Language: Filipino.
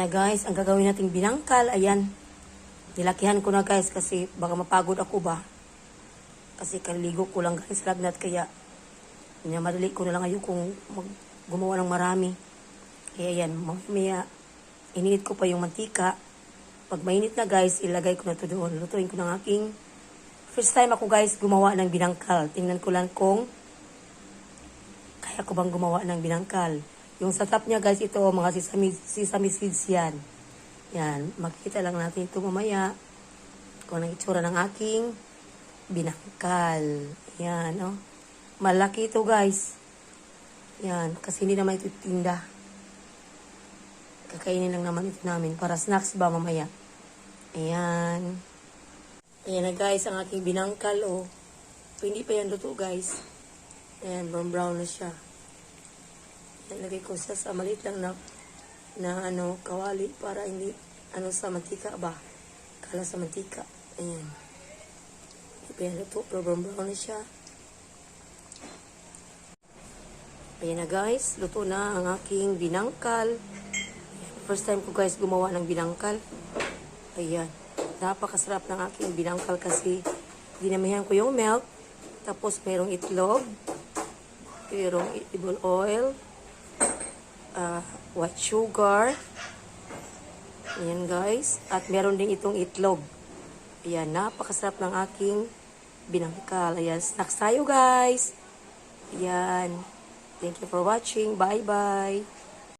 Ayan na guys, ang gagawin nating binangkal, ayan. Nilakihan ko na guys kasi baka mapagod ako ba. Kasi kaligo ko lang guys, lagnat kaya. Madali ko na lang ngayon kung mag, gumawa ng marami. Kaya yan, mamaya, ininit ko pa yung mantika. Pag mainit na guys, ilagay ko na to doon. Lutuin ko ng aking first time ako guys gumawa ng binangkal. Tingnan ko lang kung kaya ko bang gumawa ng binangkal. Yung sa top niya guys, ito mga sesame, sesame seeds yan. Yan, makikita lang natin ito mamaya kung anong itsura ng aking binangkal. Yan, oh. Malaki ito guys. Yan, kasi hindi naman ito tinda. Kakainin lang naman ito namin para snacks ba mamaya. Ayan. Ayan na guys, ang aking binangkal, oh. So, hindi pa yan luto guys. Ayan, brown brown na siya. Nilagay ko siya sa maliit lang na, na ano, kawali para hindi, ano, sa mantika ba? Kala sa mantika. Ayan. Pero brown brown na siya. Ayan na guys, luto na ang aking binangkal. First time ko guys gumawa ng binangkal. Ayan. Napakasarap ng aking binangkal kasi dinamihan ko yung milk. Tapos mayroong itlog. Mayroong edible oil. White sugar. Ayan guys. At meron din itong itlog. Ayan. Napakasarap ng aking binangkal. Ayan. Snacks tayo guys. Ayan. Thank you for watching. Bye-bye.